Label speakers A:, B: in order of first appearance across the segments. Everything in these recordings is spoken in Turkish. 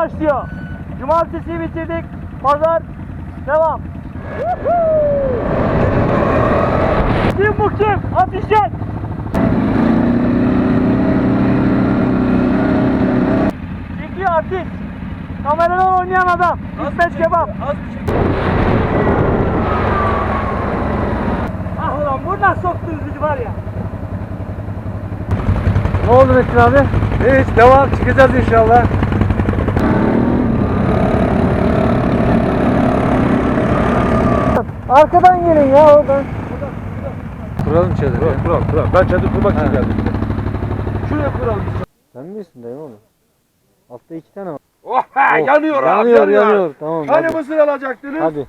A: başlıyor. Cumartesiyi bitirdik. Pazar devam. Kim bu kim? Ateş et. Çekiyor artist. Kameradan oynayan adam. İsmet Kebap.
B: Az bir şey.
A: Ah ulan buradan soktunuz bizi var ya.
C: Ne oldu Metin abi? Hiç devam çıkacağız inşallah. Arkadan gelin ya oradan. Kuralım çadırı.
B: Kural, kural, kural. Ben çadır kurmak için geldim. Şuraya kuralım.
C: Sen misin dayım oğlum? Altta iki tane var.
B: Oh be,
C: Oh,
B: yanıyor abi,
C: yanıyor, yanıyor. Tamam,
B: Hani
C: hadi.
B: mısır alacaktınız?
C: Hadi.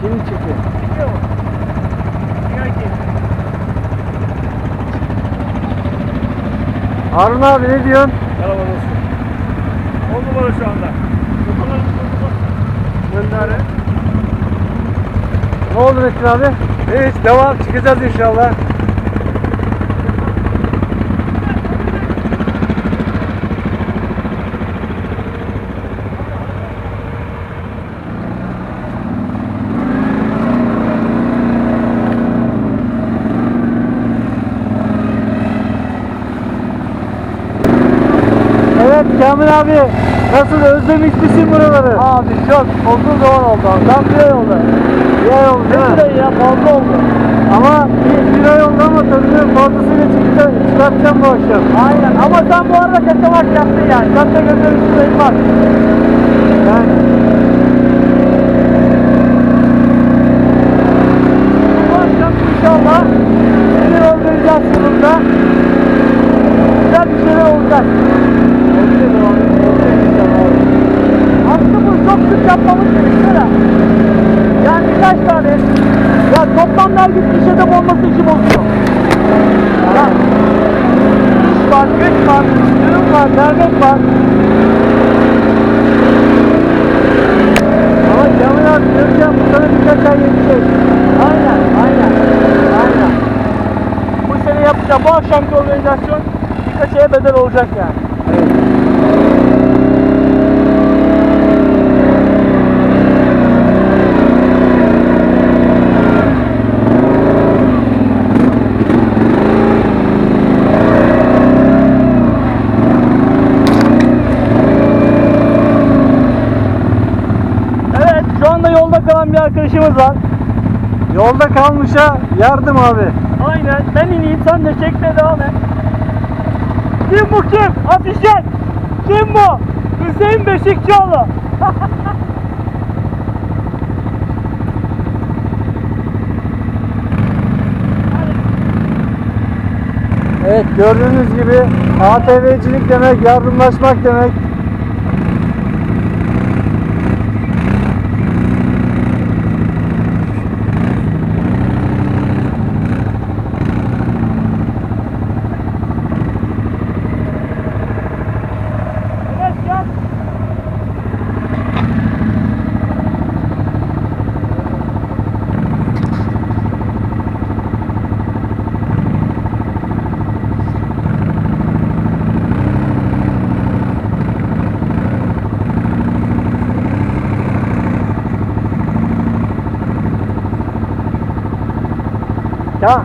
C: Kim çıktı?
A: Çekiyor mu? Çekiyor ki.
C: Harun abi ne diyorsun?
A: Merhaba dostum. 10 numara şu anda. Gönderi.
C: Ne oldu Metin abi? Hiç devam çıkacağız inşallah. Evet Kamil abi nasıl özlemiş misin buraları? Abi çok uzun zaman oldu abi. Tam bir ay oldu. Bir ay oldu değil mi?
A: Bir ya fazla oldu.
C: Ama bir, bir ay oldu ama tadını fazlasıyla çıktı, çıkartacağım bu akşam.
A: Aynen ama sen bu arada kaçamak yaptın yani. Sen de gözlerin üstündeyim bak.
C: Yani
A: Bu akşam inşallah seni organizasyonunda güzel bir şeyler olacak. Aslında bu çok sık yapmamız gerekiyor ya. Yani birkaç tane ya toplamda her gün iş adamı olması işi bozuyor. Ya, iş var, güç var, düğün var, dernek var.
C: ama Kamil abi göreceğim bu sana birkaç ay yetecek.
A: Aynen, aynen, aynen. Bu sene yapacağım. Bu akşamki organizasyon birkaç aya bedel olacak yani. Evet, şu anda yolda arkadaşımız var.
C: Yolda kalmışa yardım abi.
A: Aynen. Ben ineyim sen de çekmeye devam et. Kim bu kim? Ateş et. Kim bu? Hüseyin Beşikçioğlu.
C: Evet gördüğünüz gibi ATV'cilik demek, yardımlaşmak demek.
A: Evet gel.
C: Ya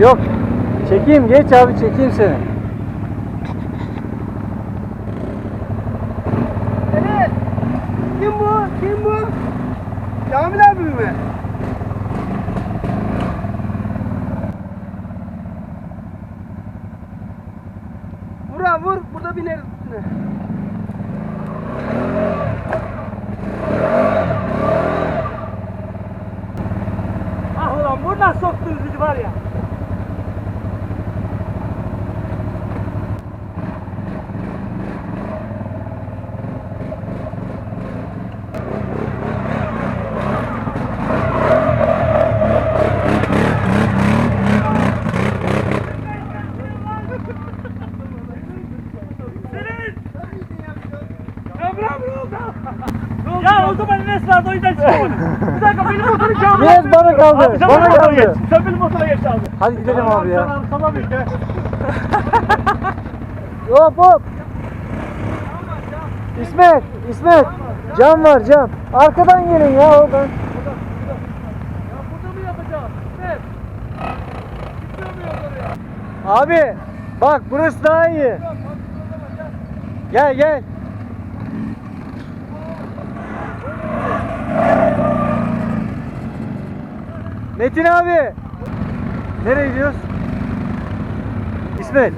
C: yok Çekeyim geç abi çekeyim seni.
A: Evet. Kim bu? Kim bu? Kamil abi mi? Vur abi vur. Burada bineriz üstüne. Ah ulan buradan soktunuz bizi var ya. Ya o zaman Enes vardı o yüzden çıkamadım. Bir dakika benim
C: Yes bana kaldı.
A: Abi sen
C: bana kaldı.
A: geç. Sen benim motora geç abi.
C: Hadi gidelim abi ya.
A: Tamam işte.
C: Hop hop. İsmet, İsmet. Cam var cam. Arkadan gelin ya
A: muyuz oraya?
C: Abi bak burası daha iyi. Gel gel. Metin abi. Nereye gidiyoruz? İsmet.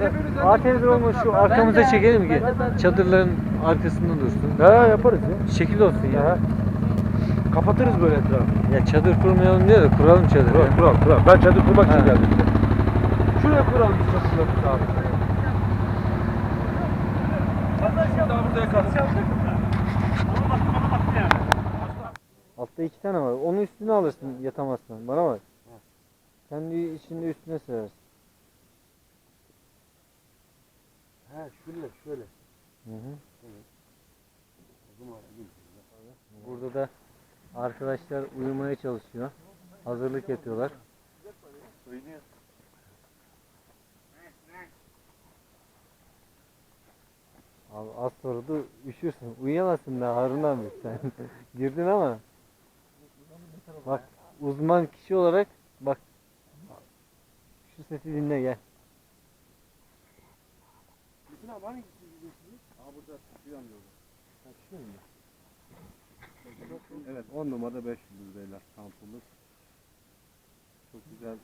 C: ATV olmuş şu arkamıza çekelim ki çadırların arkasında dursun.
B: He yaparız ya.
C: Şekil olsun ya.
B: Kapatırız böyle etrafı.
C: Ya çadır kurmayalım diyor da kuralım çadır.
B: Kural
C: ya.
B: kural kural. Ben çadır kurmak için
C: Ha.
B: geldim. Şuraya kuralım biz çadırlarımızı abi. Daha burada yakarız.
C: Altta iki tane var. Onun üstüne alırsın yatamazsan. Bana bak. Kendi içinde üstüne sığarsın.
B: He şöyle şöyle.
C: Hı hı. Burada da arkadaşlar uyumaya çalışıyor. Hazırlık yapıyorlar. Abi az sonra da üşürsün. Uyuyamazsın daha Harun abi sen. Girdin ama. Bak uzman kişi olarak bak. Şu sesi dinle gel.
B: Evet 10 numara 5 yıldız beyler kampımız. Çok güzel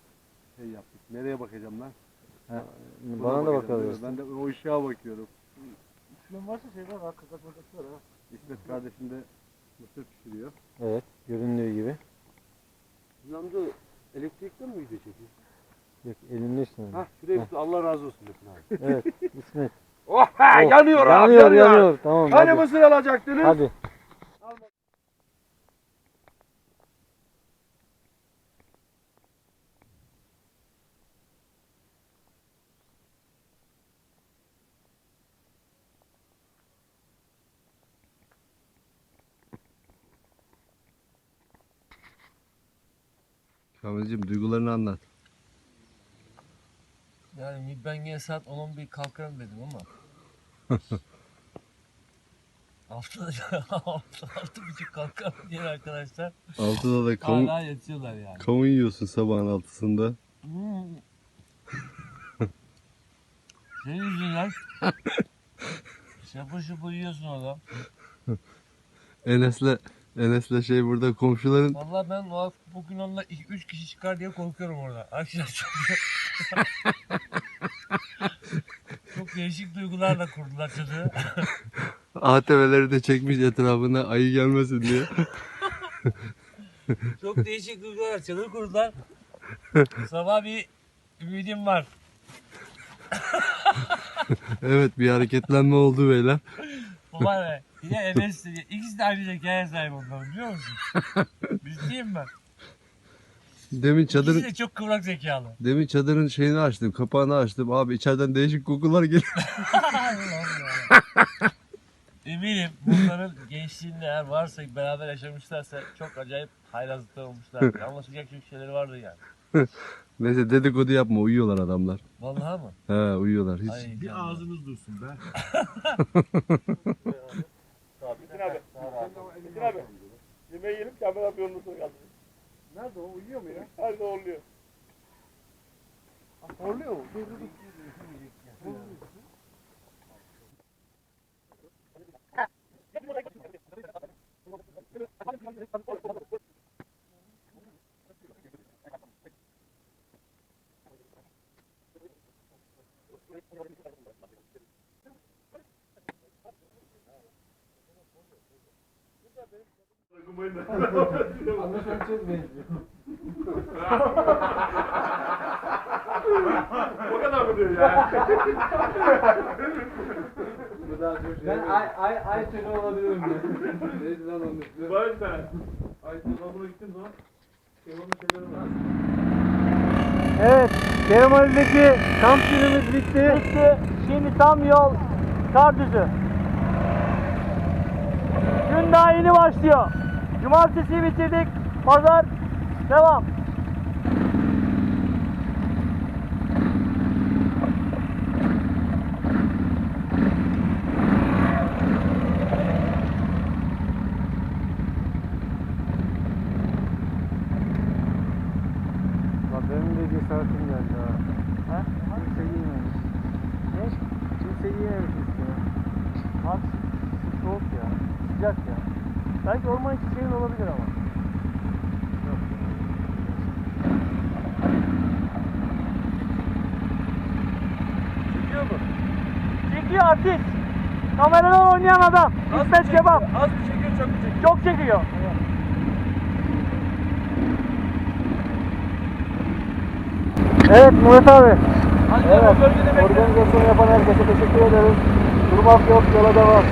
B: şey yaptık. Nereye bakacağım ben?
C: Ha,
B: Buna
C: bana da
B: bakacağım,
C: bakalım.
B: Ben de o ışığa bakıyorum.
A: Şunun varsa şey var. Hakikaten bakası var ha.
B: İsmet kardeşim de mısır pişiriyor.
C: Evet, göründüğü gibi.
B: Sizin amca elektrikten mi video çekiyor?
C: Yok, elimde işte.
B: Hah şuraya bir Allah razı olsun Metin abi.
C: Evet, İsmet.
B: Oh be
C: Oh,
B: yanıyor abi
C: yanıyor,
B: yanıyor.
C: yanıyor. Tamam,
B: Hani
C: hadi.
B: mısır alacaktınız?
C: Hadi.
B: Kamilciğim duygularını anlat.
D: Yani ben yine saat 10-11 kalkarım dedim ama. Altı, altı, altı buçuk kalkarım diyen arkadaşlar
B: Altıda da kavun,
D: hala yatıyorlar yani.
B: kavun yiyorsun sabahın altısında.
D: Hmm. Senin yüzünden şapır şupur yiyorsun orada.
B: Enes'le Enes'le şey burada komşuların
D: Vallahi ben o, bugün onunla 3 kişi çıkar diye korkuyorum orada. Arkadaşlar çok değişik duygularla kurdular çocuğu.
B: ATV'leri de çekmiş etrafına ayı gelmesin diye.
D: Çok değişik duygular çadır kurdular. Sabah bir ümidim var.
B: evet bir hareketlenme oldu beyler.
D: Var ya. Yine Enes ikisi de aynı zekaya sahip onlar biliyor musun? Bildiğim ben.
B: Demin
D: İkisi
B: çadırın
D: de çok kıvrak zekalı.
B: demin çadırın şeyini açtım, kapağını açtım. Abi içeriden değişik kokular geliyor.
D: Eminim bunların gençliğinde eğer varsa beraber yaşamışlarsa çok acayip haylazlıklar olmuşlar. Anlaşılacak çok şeyleri vardı yani.
B: Neyse dedikodu yapma, uyuyorlar adamlar.
D: Vallahi mı?
B: He, uyuyorlar. Hiç
D: Ay, bir ağzınız dursun be.
A: Yemeği yiyelim Kamil abi yolunu kaldı. Nerede o? Uyuyor mu ya? Nerede oluyor?
B: Horluyor mu? Dur dur dur.
C: Ama sen çok benziyor.
B: O kadar mı diyor ya?
C: Bu daha çok Ben ay ay ay türü olabilirim diyor. Neydi lan onun?
B: Var bir tane. Ay babamına gittim lan. Eyvallah şeylerim var.
C: Evet, Kemal'deki kamp günümüz bitti.
A: Bitti. Şimdi tam yol Kardüzü. Gün daha yeni başlıyor. Cumartesiyi bitirdik. Pazar devam.
C: Benim de cesaretim geldi ha.
A: Ha?
C: Kimse giymemiş.
A: Ne?
C: Kimse giymemiş üstüne.
A: Bak soğuk ya. Sıcak ya. Belki orman çiçeğin olabilir ama.
D: Çekiyor mu?
A: Çekiyor artist. Kameradan oynayan adam. İsmet Kebap.
D: Az mı çekiyor çok mu çekiyor?
A: Çok çekiyor.
C: Evet Murat abi.
D: Hadi
C: Evet. Organizasyon yapan herkese teşekkür ederiz. Durmak yok yola devam.